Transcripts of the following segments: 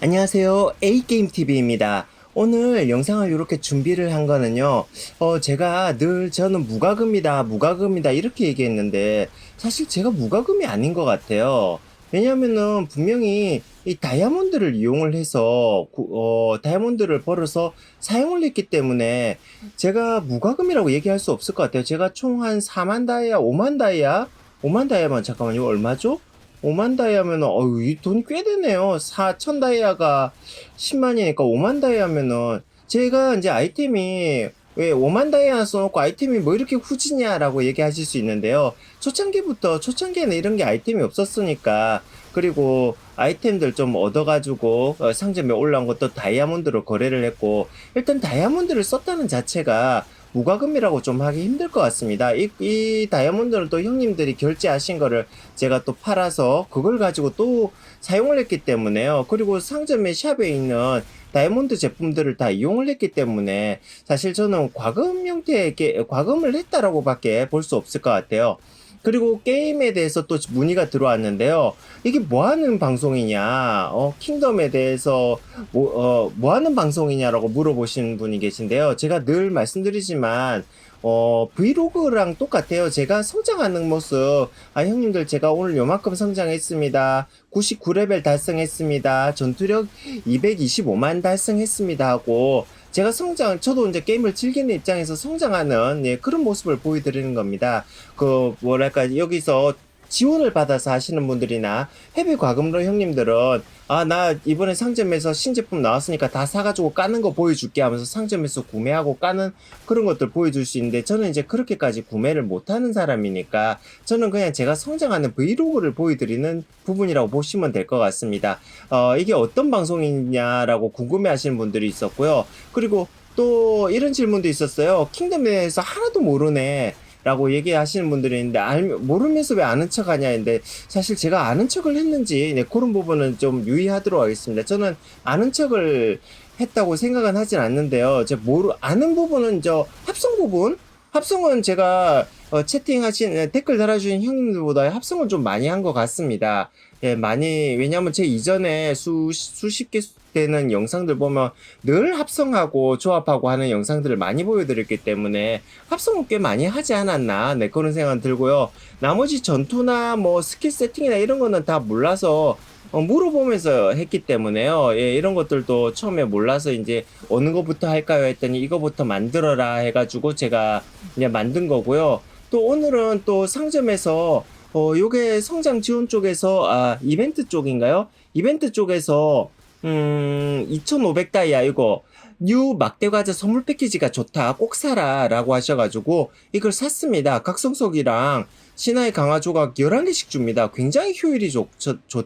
안녕하세요. A게임TV입니다. 오늘 영상을 이렇게 준비를 한 거는요, 어, 제가 늘 저는 무과금이다, 무과금이다, 이렇게 얘기했는데, 사실 제가 무과금이 아닌 것 같아요. 왜냐면은 분명히 이 다이아몬드를 이용을 해서, 구- 어, 다이아몬드를 벌어서 사용을 했기 때문에 제가 무과금이라고 얘기할 수 없을 것 같아요. 제가 총 한 4만 다이아, 5만 다이아? 5만 다이아만 잠깐만요. 얼마죠? 5만 다이아면은 어유 이돈꽤 되네요. 4천 다이아가 10만이니까 5만 다이아면은 제가 이제 아이템이 왜 5만 다이아 써놓고 아이템이 뭐 이렇게 후지냐라고 얘기하실 수 있는데요. 초창기부터 초창기에는 이런 게 아이템이 없었으니까 그리고 아이템들 좀 얻어가지고 어, 상점에 올라온 것도 다이아몬드로 거래를 했고 일단 다이아몬드를 썼다는 자체가 무과금이라고 좀 하기 힘들 것 같습니다. 이, 이 다이아몬드는 또 형님들이 결제하신 거를 제가 또 팔아서 그걸 가지고 또 사용을 했기 때문에요. 그리고 상점의 샵에 있는 다이아몬드 제품들을 다 이용을 했기 때문에 사실 저는 과금 형태의 게- 과금을 했다라고 밖에 볼 수 없을 것 같아요. 그리고 게임에 대해서 또 문의가 들어왔는데요. 이게 뭐 하는 방송이냐, 어, 킹덤에 대해서 뭐, 어, 뭐 하는 방송이냐라고 물어보시는 분이 계신데요. 제가 늘 말씀드리지만, 어, 브이로그랑 똑같아요. 제가 성장하는 모습, 아, 형님들 제가 오늘 요만큼 성장했습니다. 99레벨 달성했습니다. 전투력 225만 달성했습니다. 하고, 제가 성장, 저도 이제 게임을 즐기는 입장에서 성장하는, 예, 그런 모습을 보여드리는 겁니다. 그, 뭐랄까, 여기서 지원을 받아서 하시는 분들이나 헤비 과금러 형님들은 아, 나 이번에 상점에서 신제품 나왔으니까 다 사가지고 까는 거 보여줄게 하면서 상점에서 구매하고 까는 그런 것들 보여줄 수 있는데 저는 이제 그렇게까지 구매를 못하는 사람이니까 저는 그냥 제가 성장하는 브이로그를 보여드리는 부분이라고 보시면 될 것 같습니다. 어, 이게 어떤 방송이냐라고 궁금해 하시는 분들이 있었고요. 그리고 또 이런 질문도 있었어요. 킹덤에 대해서 하나도 모르네. 라고 얘기하시는 분들이 있는데 알, 모르면서 왜 아는 척 하냐 인데 사실 제가 아는 척을 했는지 네, 그런 부분은 좀 유의하도록 하겠습니다. 저는 아는 척을 했다고 생각은 하진 않는데요. 제 모르 아는 부분은 저 합성 부분 합성은 제가 어, 채팅하신 댓글 달아주신 형님들보다 합성을 좀 많이 한 것 같습니다. 예, 많이 왜냐하면 제 이전에 수 수십 개 되는 영상들 보면 늘 합성하고 조합하고 하는 영상들을 많이 보여드렸기 때문에 합성을 꽤 많이 하지 않았나 네 그런 생각 들고요. 나머지 전투나 뭐 스킬 세팅이나 이런 거는 다 몰라서 어, 물어보면서 했기 때문에요. 예, 이런 것들도 처음에 몰라서 이제 어느 거부터 할까요 했더니 이거부터 만들어라 해가지고 제가 그냥 만든 거고요. 또 오늘은 또 상점에서 어, 요게 성장 지원 쪽에서 아 이벤트 쪽인가요? 이벤트 쪽에서 음 2,500다이아 이거 뉴 막대 과자 선물 패키지가 좋다 꼭 사라 라고 하셔 가지고 이걸 샀습니다 각성석이랑 신화의 강화 조각 11개씩 줍니다. 굉장히 효율이 좋,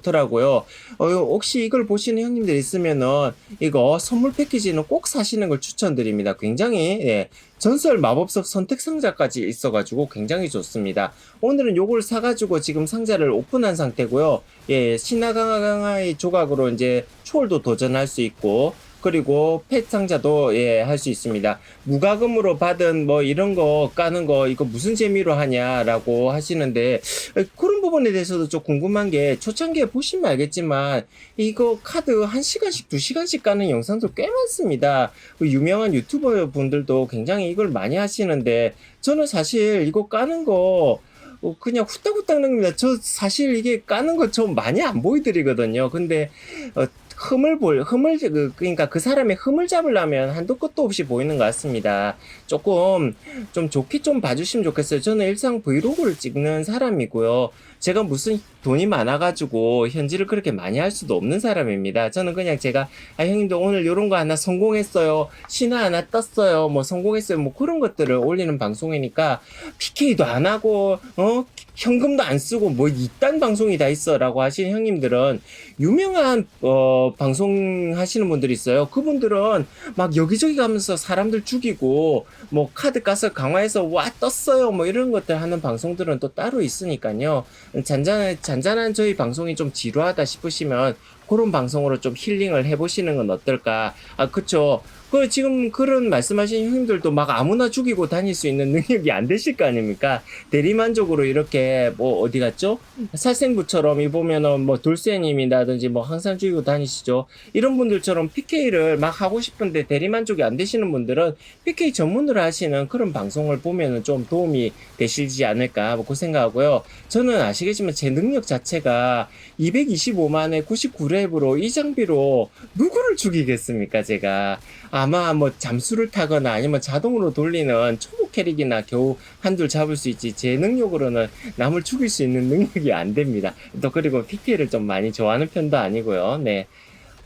더라고요. 어, 혹시 이걸 보시는 형님들 있으면은 이거 선물 패키지는 꼭 사시는 걸 추천드립니다. 굉장히 예, 전설 마법석 선택 상자까지 있어가지고 굉장히 좋습니다. 오늘은 요걸 사가지고 지금 상자를 오픈한 상태고요. 예, 신화 강화 강화의 조각으로 이제 초월도 도전할 수 있고 그리고 펫 상자도 예, 할 수 있습니다. 무과금으로 받은 뭐 이런 거 까는 거 이거 무슨 재미로 하냐라고 하시는데 에, 그런 부분에 대해서도 좀 궁금한 게 초창기에 보시면 알겠지만 이거 카드 1시간씩 2시간씩 까는 영상도 꽤 많습니다. 그 유명한 유튜버 분들도 굉장히 이걸 많이 하시는데 저는 사실 이거 까는 거 어, 그냥 후딱후딱 납니다. 저 사실 이게 까는 거 좀 많이 안 보여드리거든요. 근데 어, 흠을 볼, 흠을, 그, 그니까 그 사람의 흠을 잡으려면 한도 끝도 없이 보이는 것 같습니다. 조금, 좀 좋게 좀 봐주시면 좋겠어요. 저는 일상 브이로그를 찍는 사람이고요. 제가 무슨 돈이 많아가지고 현질을 그렇게 많이 할 수도 없는 사람입니다. 저는 그냥 제가, 아, 형님도 오늘 요런 거 하나 성공했어요. 신화 하나 떴어요. 뭐 성공했어요. 뭐 그런 것들을 올리는 방송이니까 PK도 안 하고, 어? 현금도 안 쓰고 뭐 이딴 방송이 다 있어라고 하시는 형님들은 유명한 어 방송 하시는 분들이 있어요. 그분들은 막 여기저기 가면서 사람들 죽이고 뭐 카드 가서 강화해서 와 떴어요 뭐 이런 것들 하는 방송들은 또 따로 있으니까요. 잔잔한 잔 잔한 저희 방송이 좀 지루하다 싶으시면 그런 방송으로 좀 힐링을 해보시는 건 어떨까? 아 그쵸. 그 지금 그런 말씀하신 형님들도 막 아무나 죽이고 다닐 수 있는 능력이 안 되실 거 아닙니까? 대리만족으로 이렇게 뭐 어디 갔죠? 살생부처럼 이 보면은 뭐 돌쇠님이라든지 뭐 항상 죽이고 다니시죠. 이런 분들처럼 PK를 막 하고 싶은데 대리만족이 안 되시는 분들은 PK 전문으로 하시는 그런 방송을 보면은 좀 도움이 되시지 않을까 뭐 그 생각하고요. 저는 아시겠지만 제 능력 자체가 225만에 99 랩으로 이 장비로 누구를 죽이겠습니까 제가? 아마 뭐 잠수를 타거나 아니면 자동으로 돌리는 초보 캐릭이나 겨우 한둘 잡을 수 있지 제 능력으로는 남을 죽일 수 있는 능력이 안 됩니다. 또 그리고 PK를 좀 많이 좋아하는 편도 아니고요. 네.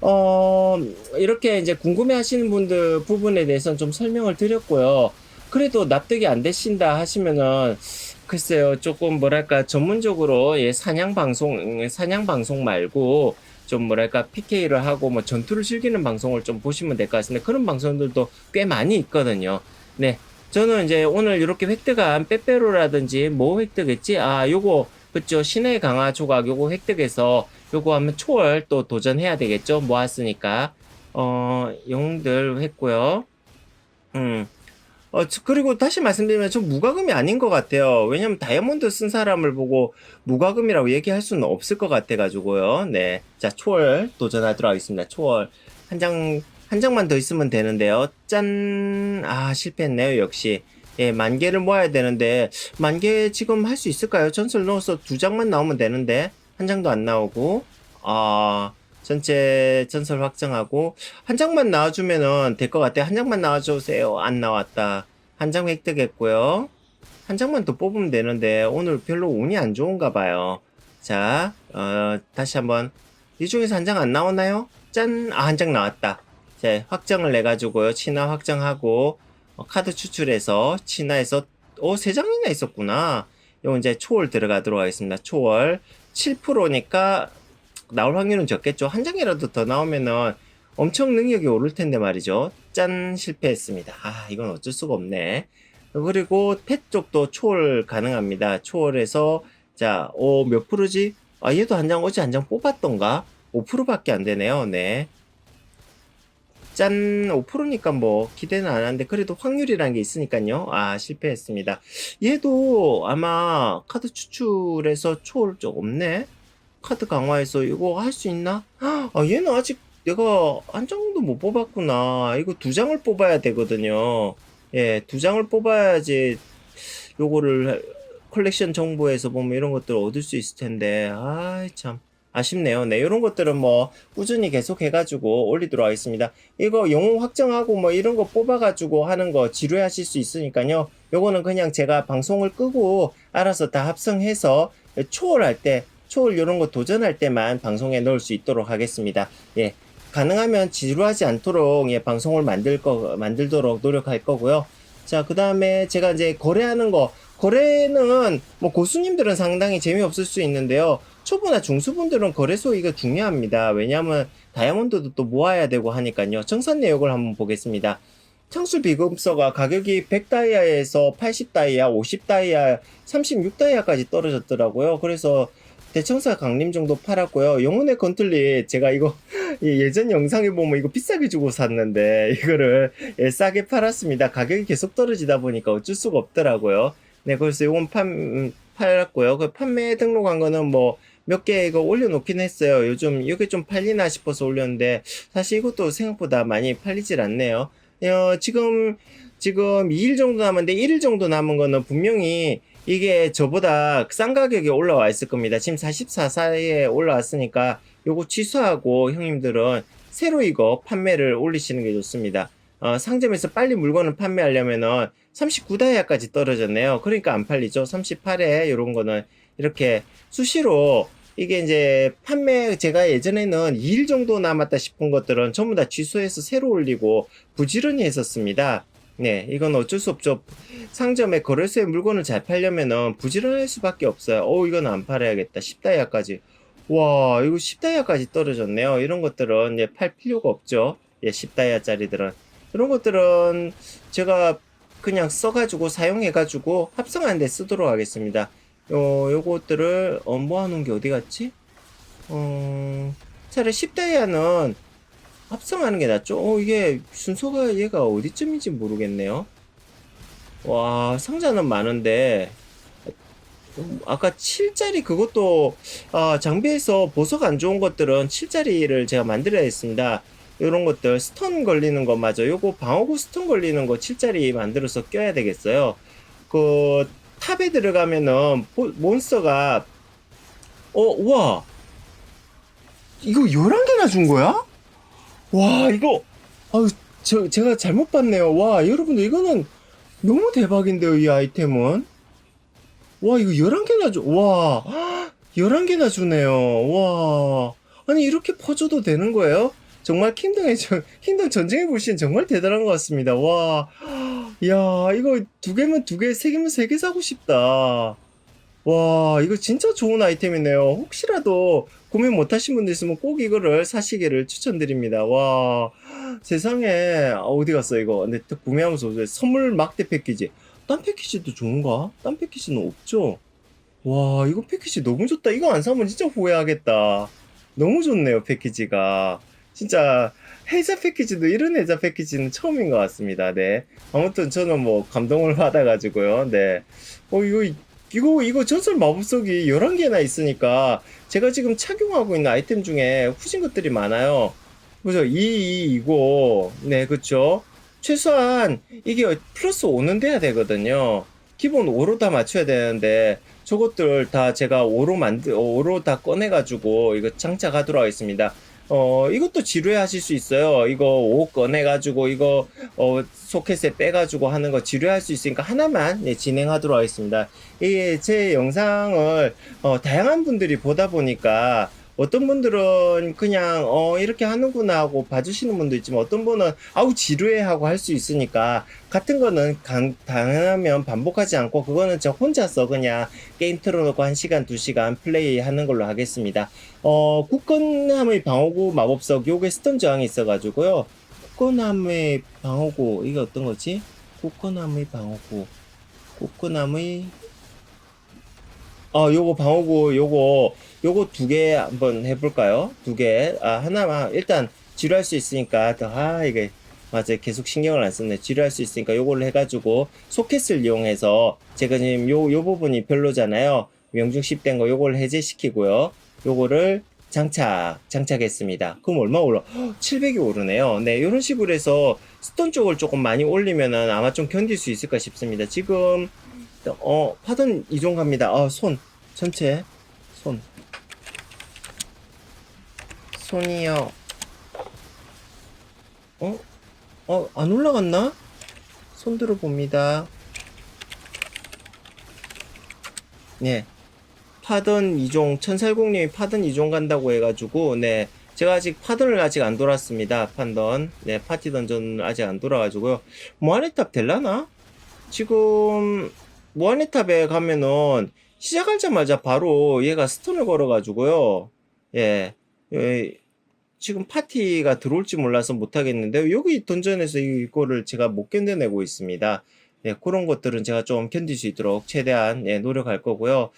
어, 이렇게 이제 궁금해 하시는 분들 부분에 대해서는 좀 설명을 드렸고요. 그래도 납득이 안 되신다 하시면은, 글쎄요, 조금 뭐랄까, 전문적으로, 예, 사냥 방송, 사냥 방송 말고, 좀 뭐랄까, PK를 하고 뭐 전투를 즐기는 방송을 좀 보시면 될 것 같습니다. 그런 방송들도 꽤 많이 있거든요. 네. 저는 이제 오늘 이렇게 획득한 빼빼로라든지 뭐 획득했지? 아, 요거, 그쵸. 신의 강화 조각 요거 획득해서 요거 하면 초월 또 도전해야 되겠죠? 모았으니까. 어, 영웅들 했고요. 음. 어, 저- 그리고 다시 말씀드리면 전 무과금이 아닌 것 같아요. 왜냐면 다이아몬드 쓴 사람을 보고 무과금이라고 얘기할 수는 없을 것 같아가지고요. 네. 자, 초월 도전하도록 하겠습니다. 초월. 한 장, 한 장만 더 있으면 되는데요. 짠! 아, 실패했네요, 역시. 예, 만 개를 모아야 되는데, 만 개 지금 할 수 있을까요? 전설 넣어서 두 장만 나오면 되는데, 한 장도 안 나오고, 아, 전체 전설 확정하고, 한 장만 나와주면은 될 것 같아요. 한 장만 나와주세요. 안 나왔다. 한 장 획득했고요. 한 장만 더 뽑으면 되는데, 오늘 별로 운이 안 좋은가 봐요. 자, 어, 다시 한번. 이 중에서 한 장 안 나오나요? 짠! 아, 한 장 나왔다. 자, 확정을 내가지고요. 친화 확정하고, 어, 카드 추출해서, 친화해서, 어, 세 장이나 있었구나. 요 이제 초월 들어가도록 하겠습니다. 초월. 7%니까, 나올 확률은 적겠죠. 한 장이라도 더 나오면은 엄청 능력이 오를 텐데 말이죠. 짠, 실패했습니다. 아, 이건 어쩔 수가 없네. 그리고 펫 쪽도 초월 가능합니다. 초월해서, 자, 어, 몇 프로지? 아, 얘도 한 장, 어제 한 장 뽑았던가? 5%밖에 안 되네요. 네. 짠, 5%니까 뭐, 기대는 안 하는데, 그래도 확률이라는 게 있으니까요. 아, 실패했습니다. 얘도 아마 카드 추출해서 초월 쪽 없네? 카드 강화해서 이거 할 수 있나? 아, 얘는 아직 내가 한 장도 못 뽑았구나. 이거 두 장을 뽑아야 되거든요. 예, 두 장을 뽑아야지 요거를 컬렉션 정보에서 보면 이런 것들 얻을 수 있을 텐데. 아이, 참. 아쉽네요. 네, 이런 것들은 뭐 꾸준히 계속 해가지고 올리도록 하겠습니다. 이거 영웅 확정하고 뭐 이런 거 뽑아가지고 하는 거 지루하실 수 있으니까요. 요거는 그냥 제가 방송을 끄고 알아서 다 합성해서 초월할 때, 초월 이런 거 도전할 때만 방송에 넣을 수 있도록 하겠습니다. 예. 가능하면 지루하지 않도록 예, 방송을 만들 거, 만들도록 노력할 거고요. 자, 그 다음에 제가 이제 거래하는 거, 거래는 뭐 고수님들은 상당히 재미없을 수 있는데요. 초보나 중수분들은 거래소 이거 중요합니다. 왜냐하면 다이아몬드도 또 모아야 되고 하니까요. 정산 내역을 한번 보겠습니다. 창수 비금서가 가격이 100다이아에서 80다이아, 50다이아, 36다이아까지 떨어졌더라고요. 그래서 대청사 강림 정도 팔았고요. 영혼의 건틀리 제가 이거 예, 예전 영상에 보면 이거 비싸게 주고 샀는데 이거를 예, 싸게 팔았습니다. 가격이 계속 떨어지다 보니까 어쩔 수가 없더라고요. 네, 그래서 이건 판, 음, 팔았고요. 그 판매 등록한 거는 뭐 몇 개 이거 올려놓긴 했어요. 요즘 이게 좀 팔리나 싶어서 올렸는데 사실 이것도 생각보다 많이 팔리질 않네요. 어, 지금 지금 2일 정도 남았는데 1일 정도 남은 거는 분명히 이게 저보다 싼 가격에 올라와 있을 겁니다. 지금 44 사이에 올라왔으니까 요거 취소하고 형님들은 새로 이거 판매를 올리시는 게 좋습니다. 어, 상점에서 빨리 물건을 판매하려면은 39다이아까지 떨어졌네요. 그러니까 안 팔리죠. 38에 이런 거는 이렇게 수시로 이게 이제 판매 제가 예전에는 2일 정도 남았다 싶은 것들은 전부 다 취소해서 새로 올리고 부지런히 했었습니다. 네, 이건 어쩔 수 없죠. 상점에 거래소에 물건을 잘 팔려면은 부지런할 수밖에 없어요. 어, 이건 안 팔아야겠다. 10다이아까지. 와, 이거 10다이아까지 떨어졌네요. 이런 것들은 이제 팔 필요가 없죠. 예, 10다이아짜리들은. 이런 것들은 제가 그냥 써가지고 사용해가지고 합성하는 데 쓰도록 하겠습니다. 요, 요것들을, 어, 모아놓은 게 어디 갔지? 어, 차라리 10다이아는 합성하는 게 낫죠? 어, 이게 순서가 얘가 어디쯤인지 모르겠네요. 와, 상자는 많은데, 음, 아까 7짜리 그것도, 아, 장비에서 보석 안 좋은 것들은 7짜리를 제가 만들어야 했습니다. 요런 것들, 스턴 걸리는 거 맞아. 요거 방어구 스턴 걸리는 거 7짜리 만들어서 껴야 되겠어요. 그, 탑에 들어가면은, 보- 몬스터가, 어, 우와! 이거 11개나 준 거야? 와, 이거, 아유, 저, 제가 잘못 봤네요. 와, 여러분들, 이거는 너무 대박인데요, 이 아이템은. 와, 이거 11개나 주, 와, 11개나 주네요. 와. 아니, 이렇게 퍼줘도 되는 거예요? 정말 킹덤의 전, 킹덤 전쟁의 불신 정말 대단한 것 같습니다. 와. 야, 이거 두 개면 두 개, 세 개면 세 개 사고 싶다. 와, 이거 진짜 좋은 아이템이네요. 혹시라도 구매 못하신 분들 있으면 꼭 이거를 사시기를 추천드립니다. 와, 세상에, 아, 어디 갔어, 이거. 근데 또 구매하면서 왜 선물 막대 패키지. 딴 패키지도 좋은가? 딴 패키지는 없죠? 와, 이거 패키지 너무 좋다. 이거 안 사면 진짜 후회하겠다. 너무 좋네요, 패키지가. 진짜, 해자 패키지도 이런 해자 패키지는 처음인 것 같습니다. 네. 아무튼 저는 뭐 감동을 받아가지고요. 네. 어, 이거, 이거, 이거 전설 마법석이 11개나 있으니까 제가 지금 착용하고 있는 아이템 중에 후진 것들이 많아요. 그죠? 2, 2, 2고, 네, 그쵸? 최소한 이게 플러스 5는 돼야 되거든요. 기본 5로 다 맞춰야 되는데, 저것들 다 제가 5로 만들, 5로 다 꺼내 가지고, 이거 장착하도록 하겠습니다. 어, 이것도 지루해 하실 수 있어요. 이거 5 꺼내가지고, 이거, 어, 소켓에 빼가지고 하는 거 지루할 수 있으니까 하나만 네, 진행하도록 하겠습니다. 이게 제 영상을 어, 다양한 분들이 보다 보니까 어떤 분들은 그냥 어 이렇게 하는구나 하고 봐주시는 분도 있지만 어떤 분은 아우 지루해 하고 할 수 있으니까 같은 거는 강, 당하면 반복하지 않고 그거는 저 혼자서 그냥 게임 틀어놓고 1시간 2시간 플레이 하는 걸로 하겠습니다. 어 국건함의 방어구 마법석 요게 스턴 저항이 있어가지고요. 국건함의 방어구 이게 어떤 거지? 국건함의 방어구. 국건함의 아, 요거 방어구 요거 요거 두 개 한번 해볼까요? 두 개. 아, 하나만 일단 지루할 수 있으니까 더, 아 이게 맞아 요 계속 신경을 안 썼네. 지루할 수 있으니까 요걸로 해가지고 소켓을 이용해서 제가 지금 요 요 부분이 별로잖아요. 명중십된 거 요걸 해제시키고요. 요거를 장착 장착했습니다. 그럼 얼마 올라? 700이 오르네요. 네, 이런 식으로 해서 스톤 쪽을 조금 많이 올리면은 아마 좀 견딜 수 있을까 싶습니다. 지금 어, 파던 이종 갑니다. 아, 손. 전체. 손. 손이요. 어? 어, 안 올라갔나? 손 들어봅니다. 네. 파던 이종, 천살공님이 파던 이종 간다고 해가지고, 네. 제가 아직 파던을 아직 안 돌았습니다. 판던. 네, 파티 던전을 아직 안 돌아가지고요. 모아네탑 될라나? 지금, 무한의탑에 가면은 시작하자마자 바로 얘가 스턴을 걸어가지고요. 예, 예, 지금 파티가 들어올지 몰라서 못하겠는데 여기 던전에서 이거를 제가 못 견뎌내고 있습니다. 예, 그런 것들은 제가 좀 견딜 수 있도록 최대한 예, 노력할 거고요.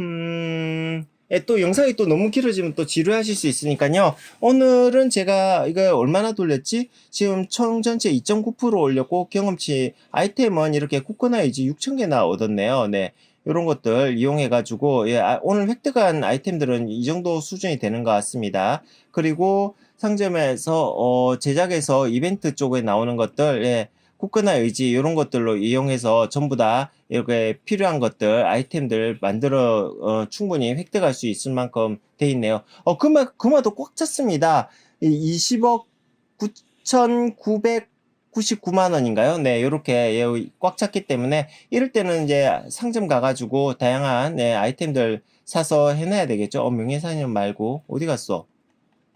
음, 예, 또 영상이 또 너무 길어지면 또 지루하실 수 있으니까요. 오늘은 제가 이거 얼마나 돌렸지? 지금 총 전체 2.9% 올렸고 경험치 아이템은 이렇게 쿠커나이즈 6,000개나 얻었네요. 네. 이런 것들 이용해가지고, 예, 아, 오늘 획득한 아이템들은 이 정도 수준이 되는 것 같습니다. 그리고 상점에서, 어, 제작에서 이벤트 쪽에 나오는 것들, 예, 쿠커나 의지, 이런 것들로 이용해서 전부 다 이렇게 필요한 것들, 아이템들 만들어, 어, 충분히 획득할 수 있을 만큼 돼 있네요. 어, 금화, 금화도 꽉 찼습니다. 이 20억 9,999만 원인가요? 네, 요렇게 예, 꽉 찼기 때문에 이럴 때는 이제 상점 가가지고 다양한 네, 아이템들 사서 해놔야 되겠죠. 어, 명예사님 말고 어디 갔어?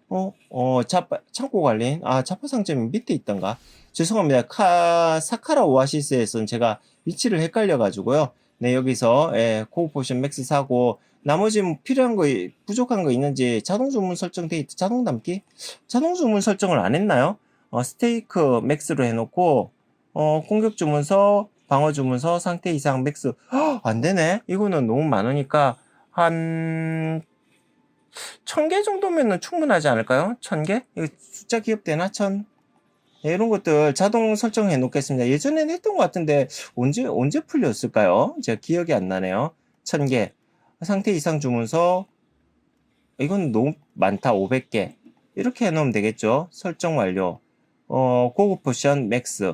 어, 어, 자파, 창고 관련? 아, 자파 상점이 밑에 있던가? 죄송합니다. 카, 사카라 오아시스에서는 제가 위치를 헷갈려가지고요. 네, 여기서, 예, 코어 포션 맥스 사고, 나머지 뭐 필요한 거, 부족한 거 있는지 자동 주문 설정돼 있, 자동 담기? 자동 주문 설정을 안 했나요? 어, 스테이크 맥스로 해놓고, 어, 공격 주문서, 방어 주문서, 상태 이상 맥스. 헉, 안 되네? 이거는 너무 많으니까, 한, 천 개 정도면은 충분하지 않을까요? 천 개? 숫자 기억되나? 천? 네, 이런 것들 자동 설정해 놓겠습니다. 예전에는 했던 것 같은데 언제 언제 풀렸을까요? 제가 기억이 안 나네요. 천 개. 상태 이상 주문서 이건 너무 많다. 500개. 이렇게 해 놓으면 되겠죠. 설정 완료. 어, 고급 포션 맥스.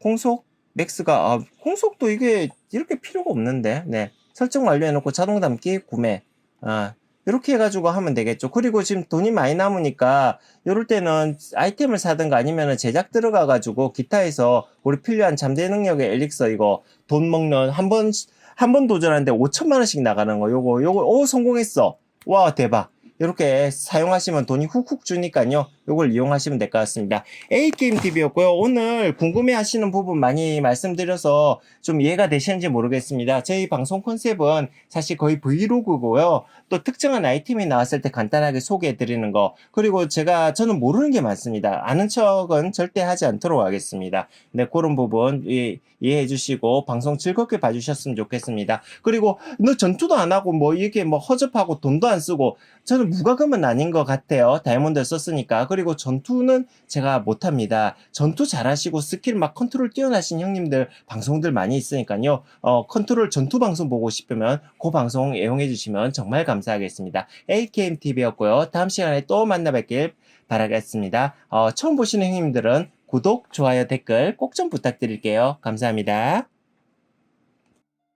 공속 맥스가 아, 공속도 이게 이렇게 필요가 없는데. 네. 설정 완료해 놓고 자동 담기 구매. 아, 이렇게 해가지고 하면 되겠죠. 그리고 지금 돈이 많이 남으니까 이럴 때는 아이템을 사든가 아니면 제작 들어가가지고 기타에서 우리 필요한 잠재 능력의 엘릭서 이거 돈 먹는 한 번, 한 번 도전하는데 5천만 원씩 나가는 거 요거, 요거, 오, 성공했어. 와, 대박. 이렇게 사용하시면 돈이 훅훅 주니까요. 요걸 이용하시면 될 것 같습니다. A게임TV였고요. 오늘 궁금해 하시는 부분 많이 말씀드려서 좀 이해가 되시는지 모르겠습니다. 저희 방송 컨셉은 사실 거의 브이로그고요. 또 특정한 아이템이 나왔을 때 간단하게 소개해 드리는 거. 그리고 제가, 저는 모르는 게 많습니다. 아는 척은 절대 하지 않도록 하겠습니다. 네, 그런 부분 이, 이해해 주시고 방송 즐겁게 봐주셨으면 좋겠습니다. 그리고 너 전투도 안 하고 뭐 이렇게 뭐 허접하고 돈도 안 쓰고 저는 무과금은 아닌 것 같아요. 다이아몬드 썼으니까. 그리고 전투는 제가 못합니다. 전투 잘하시고 스킬 막 컨트롤 뛰어나신 형님들 방송들 많이 있으니까요. 어, 컨트롤 전투 방송 보고 싶으면 그 방송 애용해 주시면 정말 감사하겠습니다. AKMTV였고요. 다음 시간에 또 만나 뵙길 바라겠습니다. 어, 처음 보시는 형님들은 구독, 좋아요, 댓글 꼭 좀 부탁드릴게요. 감사합니다.